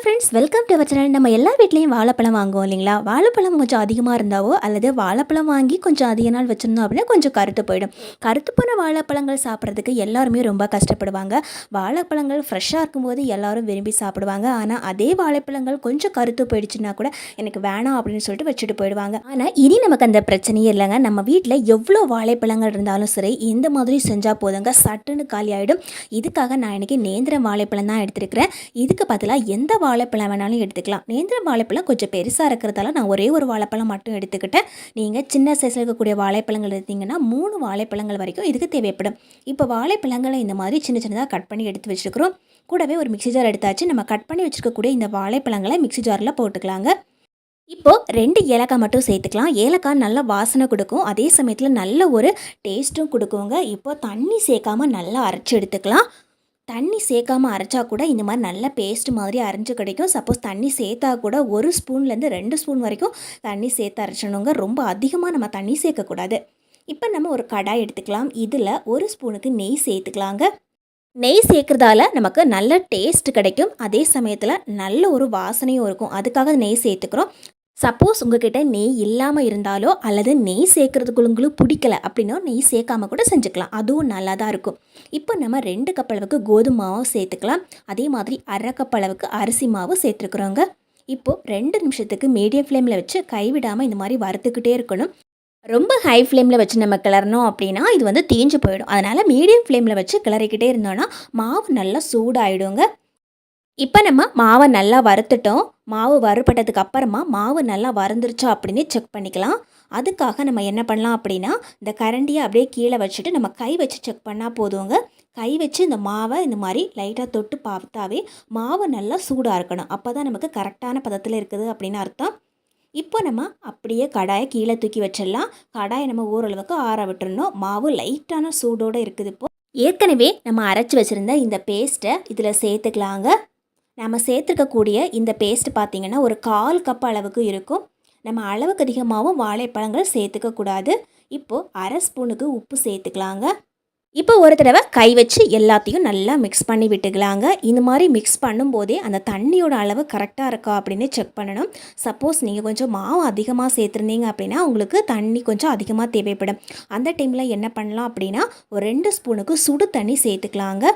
Hello friends welcome to our channel நம்ம எல்லா வீட்லேயும் வாழைப்பழம் வாங்குவோம் இல்லைங்களா? வாழைப்பழம் கொஞ்சம் அதிகமாக இருந்தாவோ அல்லது வாழைப்பழம் வாங்கி கொஞ்சம் அதிக நாள் வச்சுருந்தோம் அப்படின்னா கொஞ்சம் கருத்து போயிடும். கருத்து போன வாழைப்பழங்கள் சாப்பிட்றதுக்கு எல்லாருமே ரொம்ப கஷ்டப்படுவாங்க. வாழைப்பழங்கள் ஃப்ரெஷ்ஷாக இருக்கும்போது எல்லாரும் விரும்பி சாப்பிடுவாங்க. ஆனால் அதே வாழைப்பழங்கள் கொஞ்சம் கருத்து போயிடுச்சுன்னா கூட எனக்கு வேணாம் அப்படின்னு சொல்லிட்டு வச்சுட்டு போயிடுவாங்க. ஆனால் இனி நமக்கு அந்த பிரச்சனையே இல்லைங்க. நம்ம வீட்டில் எவ்வளோ வாழைப்பழங்கள் இருந்தாலும் சரி இந்த மாதிரி செஞ்சால் போதுங்க. சட்டுன்னு காலி ஆகிடும் இதுக்காக நான் இன்னைக்கு நேந்திரம் வாழைப்பழம் தான் எடுத்திருக்கிறேன். இதுக்கு பதிலாக எந்த வாழைப்பழம் வேணாலும் எடுத்துக்கலாம். நேந்திரம் வாழைப்பழம் கொஞ்சம் பெருசாக இருக்கிறதால நான் ஒரே ஒரு வாழைப்பழம் மட்டும் எடுத்துக்கிட்டேன். நீங்கள் சின்ன சைஸில் இருக்கக்கூடிய வாழைப்பழங்கள் எடுத்தீங்கன்னா மூணு வாழைப்பழங்கள் வரைக்கும் இதுக்கு தேவைப்படும். இப்போ வாழைப்பழங்களை இந்த மாதிரி சின்ன சின்னதாக கட் பண்ணி எடுத்து வச்சுருக்கிறோம். கூடவே ஒரு மிக்ஸி ஜார் எடுத்தாச்சு. நம்ம கட் பண்ணி வச்சுருக்கக்கூடிய இந்த வாழைப்பழங்களை மிக்ஸி ஜாரில் போட்டுக்கலாங்க. இப்போது ரெண்டு ஏலக்காய் மட்டும் சேர்த்துக்கலாம். ஏலக்காய் நல்ல வாசனை கொடுக்கும். அதே சமயத்தில் நல்ல ஒரு டேஸ்ட்டும் கொடுக்குங்க. இப்போ தண்ணி சேர்க்காமல் நல்லா அரைச்சி எடுத்துக்கலாம். தண்ணி சேர்க்காமல் அரைச்சா கூட இந்த மாதிரி நல்ல பேஸ்ட் மாதிரி அரைஞ்சு கிடைக்கும். சப்போஸ் தண்ணி சேர்த்தா கூட ஒரு ஸ்பூன்லேருந்து ரெண்டு ஸ்பூன் வரைக்கும் தண்ணி சேர்த்து அரைச்சணுங்க ரொம்ப அதிகமாக நம்ம தண்ணி சேர்க்கக்கூடாது. இப்போ நம்ம ஒரு கடாய் எடுத்துக்கலாம். இதில் ஒரு ஸ்பூனுக்கு நெய் சேர்த்துக்கலாங்க. நெய் சேர்க்குறதால நமக்கு நல்ல டேஸ்ட் கிடைக்கும். அதே சமயத்தில் நல்ல ஒரு வாசனையும் இருக்கும். அதுக்காக நெய் சேர்த்துக்கிறோம். சப்போஸ் உங்ககிட்ட நெய் இல்லாமல் இருந்தாலோ அல்லது நெய் சேர்க்குறதுக்குள்ளுங்களும் பிடிக்கல அப்படின்னா நெய் சேர்க்காம கூட செஞ்சுக்கலாம். அதுவும் நல்லா தான் இருக்கும். இப்போ நம்ம ரெண்டு கப் அளவுக்கு கோதுமை மாவும் சேர்த்துக்கலாம். அதே மாதிரி அரை கப் அளவுக்கு அரிசி மாவு சேர்த்துருக்குறோங்க. இப்போது ரெண்டு நிமிஷத்துக்கு மீடியம் ஃப்ளேமில் வச்சு கைவிடாமல் இந்த மாதிரி வறுத்துக்கிட்டே இருக்கணும். ரொம்ப ஹை ஃப்ளேமில் வச்சு நம்ம கிளறணும் அப்படின்னா இது வந்து தீஞ்சு போயிடும். அதனால் மீடியம் ஃப்ளேமில் வச்சு கிளறிக்கிட்டே இருந்தோன்னா மாவு நல்லா சூடாகிடுங்க இப்போ நம்ம மாவை நல்லா வறுத்துட்டோம். மாவு வறுபட்டதுக்கு அப்புறமா மாவு நல்லா வறந்துருச்சா அப்படின்னு செக் பண்ணிக்கலாம். அதுக்காக நம்ம என்ன பண்ணலாம் அப்படின்னா இந்த கரண்டியை அப்படியே கீழே வச்சுட்டு நம்ம கை வச்சு செக் பண்ணால் போதுங்க. கை வச்சு இந்த மாவை இந்த மாதிரி லைட்டாக தொட்டு பார்த்தாவே மாவு நல்லா சூடாக இருக்கணும். அப்போ தான் நமக்கு கரெக்டான பதத்தில் இருக்குது அப்படின்னு அர்த்தம். இப்போ நம்ம அப்படியே கடாயை கீழே தூக்கி வச்சிடலாம். கடாயை நம்ம ஓரளவுக்கு ஆற விட்டுறணும். மாவு லைட்டான சூடோடு இருக்குது இப்போது ஏற்கனவே நம்ம அரைச்சி வச்சுருந்த இந்த பேஸ்ட்டை இதில் சேர்த்துக்கலாங்க. நம்ம சேர்த்துருக்கக்கூடிய இந்த பேஸ்ட் பார்த்திங்கன்னா ஒரு கால் கப் அளவுக்கு இருக்கும். நம்ம அளவுக்கு அதிகமாகவும் வாழைப்பழங்கள் சேர்த்துக்கக்கூடாது இப்போது அரை ஸ்பூனுக்கு உப்பு சேர்த்துக்கலாங்க. இப்போ ஒரு தடவை கை வச்சு எல்லாத்தையும் நல்லா மிக்ஸ் பண்ணி விட்டுக்கலாங்க. இந்த மாதிரி மிக்ஸ் பண்ணும்போதே அந்த தண்ணியோட அளவு கரெக்டாக இருக்கா அப்படின்னு செக் பண்ணணும். சப்போஸ் நீங்கள் கொஞ்சம் மாவு அதிகமாக சேர்த்துருந்தீங்க அப்படின்னா உங்களுக்கு தண்ணி கொஞ்சம் அதிகமாக தேவைப்படும். அந்த டைமில் என்ன பண்ணலாம் அப்படின்னா ஒரு ரெண்டு ஸ்பூனுக்கு சுடு தண்ணி சேர்த்துக்கலாங்க.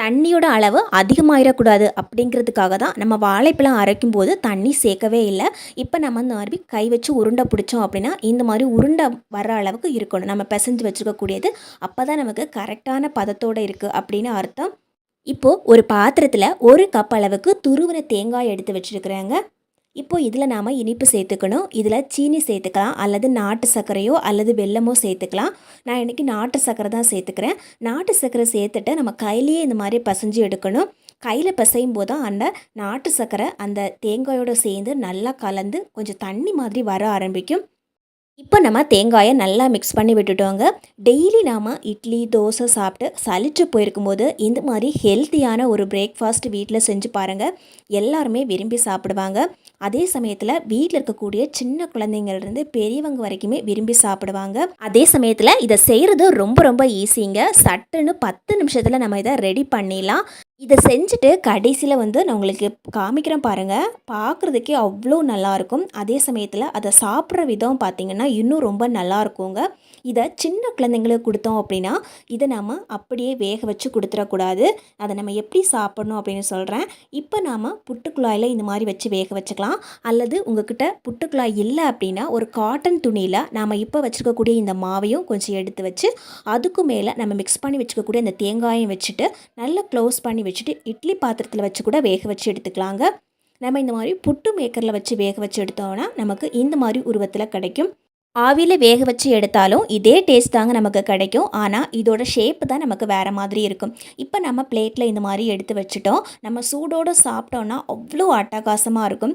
தண்ணியோட அளவு அதிகமாகிடக்கூடாது அப்படிங்கிறதுக்காக தான் நம்ம வாழைப்பழம் அரைக்கும் போது தண்ணி சேர்க்கவே இல்லை. இப்போ நம்ம இந்த மாதிரி கை வச்சு உருண்டை பிடிச்சோம் அப்படின்னா இந்த மாதிரி உருண்டை வர அளவுக்கு இருக்கணும். நம்ம பிசைஞ்சு வச்சுருக்கக்கூடியது அப்போ தான் நமக்கு கரெக்டான பதத்தோடு இருக்குது அப்படின்னு அர்த்தம். இப்போது ஒரு பாத்திரத்தில் ஒரு கப் அளவுக்கு துருவின தேங்காய் எடுத்து வச்சுருக்குறாங்க. இப்போது இதில் நாம் இனிப்பு சேர்த்துக்கணும். இதில் சீனி சேர்த்துக்கலாம். அல்லது நாட்டு சர்க்கரையோ அல்லது வெல்லமோ சேர்த்துக்கலாம். நான் இன்றைக்கி நாட்டு சர்க்கரை தான் சேர்த்துக்கிறேன். நாட்டு சர்க்கரை சேர்த்துட்டு நம்ம கையிலேயே இந்த மாதிரி பசைஞ்சு எடுக்கணும். கையில் பிசையும் போது தான் அந்த நாட்டு சர்க்கரை அந்த தேங்காயோடு சேர்ந்து நல்லா கலந்து கொஞ்சம் தண்ணி மாதிரி வர ஆரம்பிக்கும். இப்போ நம்ம தேங்காயை நல்லா மிக்ஸ் பண்ணி விட்டுட்டோங்க. டெய்லி நாம் இட்லி தோசை சாப்பிட்டு சளிச்சு போயிருக்கும்போது இந்த மாதிரி ஹெல்த்தியான ஒரு பிரேக்ஃபாஸ்ட் வீட்டில் செஞ்சு பாருங்கள் எல்லாருமே விரும்பி சாப்பிடுவாங்க. அதே சமயத்தில் வீட்டில் இருக்கக்கூடிய சின்ன குழந்தைங்கள்லேருந்து பெரியவங்க வரைக்குமே விரும்பி சாப்பிடுவாங்க. அதே சமயத்தில் இதை செய்கிறது ரொம்ப ரொம்ப ஈஸிங்க சட்டுன்னு பத்து நிமிஷத்தில் நம்ம இதை ரெடி பண்ணிடலாம். இதை செஞ்சுட்டு கடைசியில் வந்து நான் உங்களுக்கு காமிக்கிறேன் பாருங்கள் பார்க்குறதுக்கே அவ்வளோ நல்லாயிருக்கும். அதே சமயத்தில் அதை சாப்பிட்ற விதம் பார்த்திங்கன்னா இன்னும் ரொம்ப நல்லா இருக்குங்க இதை சின்ன குழந்தைங்களுக்கு கொடுத்தோம் அப்படின்னா இதை நம்ம அப்படியே வேக வச்சு கொடுத்துடக்கூடாது. அதை நம்ம எப்படி சாப்பிட்ணும் அப்படின்னு சொல்கிறேன் இப்போ நாம் புட்டுக்குழாயில் இந்த மாதிரி வச்சு வேக வச்சுக்கலாம். அல்லது உங்ககிட்ட புட்டுக்குழாய் இல்லை அப்படின்னா ஒரு காட்டன் துணியில் நாம் இப்போ வச்சுருக்கக்கூடிய இந்த மாவையும் கொஞ்சம் எடுத்து வச்சு அதுக்கு மேலே நம்ம மிக்ஸ் பண்ணி வச்சுக்கக்கூடிய இந்த தேங்காயும் வச்சுட்டு நல்லா க்ளோஸ் பண்ணி வச்சுட்டு இட்லி பாத்திரத்தில் வச்சு கூட வேக வச்சு எடுத்துக்கலாங்க. நம்ம இந்த மாதிரி புட்டு மேக்கரில் வச்சு வேக வச்சு எடுத்தோம்னா நமக்கு இந்த மாதிரி உருவத்தில் கிடைக்கும். ஆவியில் வேக வச்சு எடுத்தாலும் இதே டேஸ்ட் தாங்க நமக்கு கிடைக்கும். ஆனால் இதோட ஷேப் தான் நமக்கு வேறு மாதிரி இருக்கும். இப்போ நம்ம பிளேட்டில் இந்த மாதிரி எடுத்து வச்சுட்டோம். நம்ம சூடோடு சாப்பிட்டோன்னா அவ்வளோ அட்டகாசமாக இருக்கும்.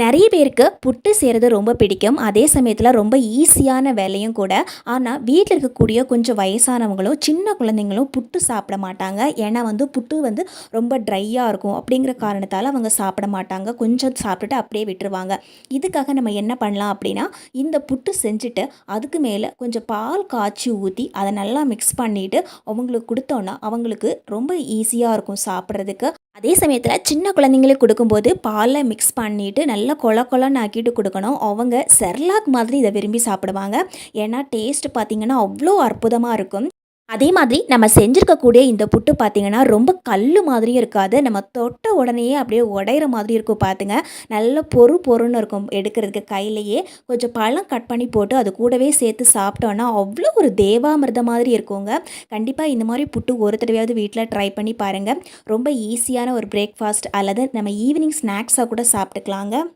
நிறைய பேருக்கு புட்டு செய்கிறது ரொம்ப பிடிக்கும். அதே சமயத்தில் ரொம்ப ஈஸியான வேலையும் கூட. ஆனால் வீட்டில் இருக்கக்கூடிய கொஞ்சம் வயசானவங்களும் சின்ன குழந்தைங்களும் புட்டு சாப்பிட மாட்டாங்க. ஏன்னா வந்து புட்டு வந்து ரொம்ப ட்ரையாக இருக்கும். அப்படிங்கிற காரணத்தால் அவங்க சாப்பிட மாட்டாங்க. கொஞ்சம் சாப்பிட்டுட்டு அப்படியே விட்டுருவாங்க. இதுக்காக நம்ம என்ன பண்ணலாம் அப்படின்னா இந்த புட்டு செஞ்சுட்டு அதுக்கு மேலே கொஞ்சம் பால் காய்ச்சி ஊற்றி அதை நல்லா மிக்ஸ் பண்ணிவிட்டு அவங்களுக்கு கொடுத்தோன்னா அவங்களுக்கு ரொம்ப ஈஸியாக இருக்கும் சாப்பிட்றதுக்கு. அதே சமயத்தில் சின்ன குழந்தைங்களுக்கு கொடுக்கும்போது பாலை மிக்ஸ் பண்ணிவிட்டு நல்லா கொல கொலன்னு ஆக்கிட்டு கொடுக்கணும். அவங்க செர்லாக் மாதிரி இதை விரும்பி சாப்பிடுவாங்க. ஏன்னா டேஸ்ட் பார்த்திங்கன்னா அவ்வளோ அற்புதமாக இருக்கும். அதே மாதிரி நம்ம செஞ்சுருக்கக்கூடிய இந்த புட்டு பார்த்திங்கன்னா ரொம்ப கல் மாதிரியும் இருக்காது. நம்ம தொட்ட உடனேயே அப்படியே உடையிற மாதிரி இருக்கும் பார்த்துங்க நல்ல பொறு பொறுன்னு இருக்கும் எடுக்கிறதுக்கு கையிலையே. கொஞ்சம் பழம் கட் பண்ணி போட்டு அது கூடவே சேர்த்து சாப்பிட்டோன்னா அவ்வளோ ஒரு தேவாமிர்த மாதிரி இருக்குங்க. கண்டிப்பாக இந்த மாதிரி புட்டு ஒரு தடவையாவது வீட்டில் ட்ரை பண்ணி பாருங்கள் ரொம்ப ஈஸியான ஒரு பிரேக்ஃபாஸ்ட் அல்லது நம்ம ஈவினிங் ஸ்நாக்ஸாக கூட சாப்பிட்டுக்கலாங்க.